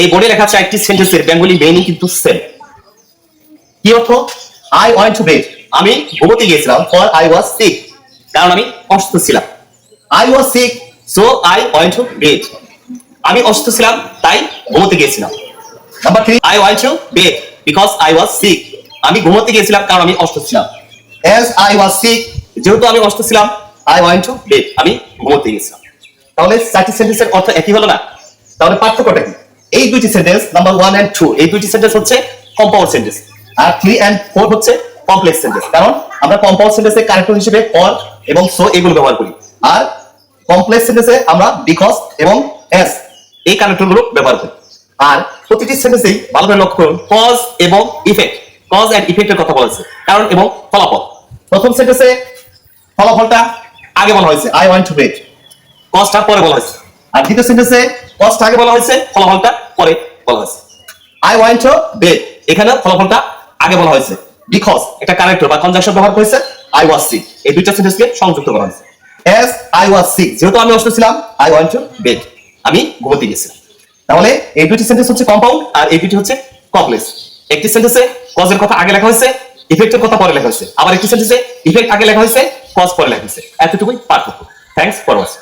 এই বোর্ডে লেখা আছে একটি সেন্টেন্সের বেঙ্গলি মিনিং কিন্তু সেম কি অর্থ? আই ওয়ান্ট টু বেড আমি ঘুমোতে গিয়েছিলাম ফর আই ওয়াজ সিক কারণ আমি অসুস্থ ছিলাম। I was sick so I want to bed আমি অসুস্থ ছিলাম, তাই ঘুমোতে গিয়েছিলাম। Number three I want to bed because I was sick আমি ঘুমোতে গিয়েছিলাম, কারণ আমি অসুস্থ ছিলাম। অ্যাজ আই ওয়াজ সিক যেহেতু আমি অসুস্থ ছিলাম আই ওয়ান্ট টু বেড আমি ঘুমোতে গিয়েছিলাম। তাহলে চারটি সেন্টেন্সের অর্থ একই হলো না? তাহলে পার্থক্যটা কি? দুইটি sentence number one and two এই দুইটি সেন্টেন্স হচ্ছে কম্পাউন্ড সেন্টেন্স আর থ্রি এন্ড ফোর হচ্ছে কমপ্লেক্স সেন্টেন্স কারণ আমরা কম্পাউন্ড সেন্টেন্সে কারেক্টর হিসেবে অর এবং সো এগুলো ব্যবহার করি। আর কমপ্লেক্স সেন্টেন্সে আমরা বিকজ এবং এস এই কানেক্টরগুলো ব্যবহার করি। আর প্রতিটি সেন্টেন্সেই ভালোভাবে লক্ষ্য করুন কজ এবং ইফেক্ট কজ এন্ড ইফেক্টের কথা বলা হয়েছে। কারণ এবং ফলাফল। প্রথম সেন্টেন্সে ফলাফলটা আগে বলা হয়েছে। আই ওয়ান্ট টু বেট কজটা পরে বলা হয়েছে। আর দ্বিতীয় সেন্টেন্সে কজটা আগে বলা হয়েছে, ফলাফলটা পরে বলা হয়েছে। আই ওয়ান্ট টু বেট এখানে ফলাফলটা আগে বলা হয়েছে। বিকজ একটা কানেক্টর বা কনজাংশন ব্যবহার করেছে আই ওয়াজ সিক এই দুইটা সেন্টেন্সকে সংযুক্ত করা হয়েছে। এস আই ওয়াজ সিক যেহেতু আমি অসুস্থ ছিলাম আই ওয়ান্ট টু বেট আমি ঘুমোতে গেছিলাম তাহলে এই দুটি সেন্টেন্স হচ্ছে কম্পাউন্ড আর এই দুটি হচ্ছে কমপ্লেক্স একটি সেন্টেন্সে কজের কথা আগে লেখা হয়েছে ইফেক্টের কথা পরে লেখা হয়েছে। আবার একটি সেন্টেন্সে ইফেক্ট আগে লেখা হয়েছে কজ পরে লেখা হয়েছে। এতটুকুই পার্থক্য। Thanks for watching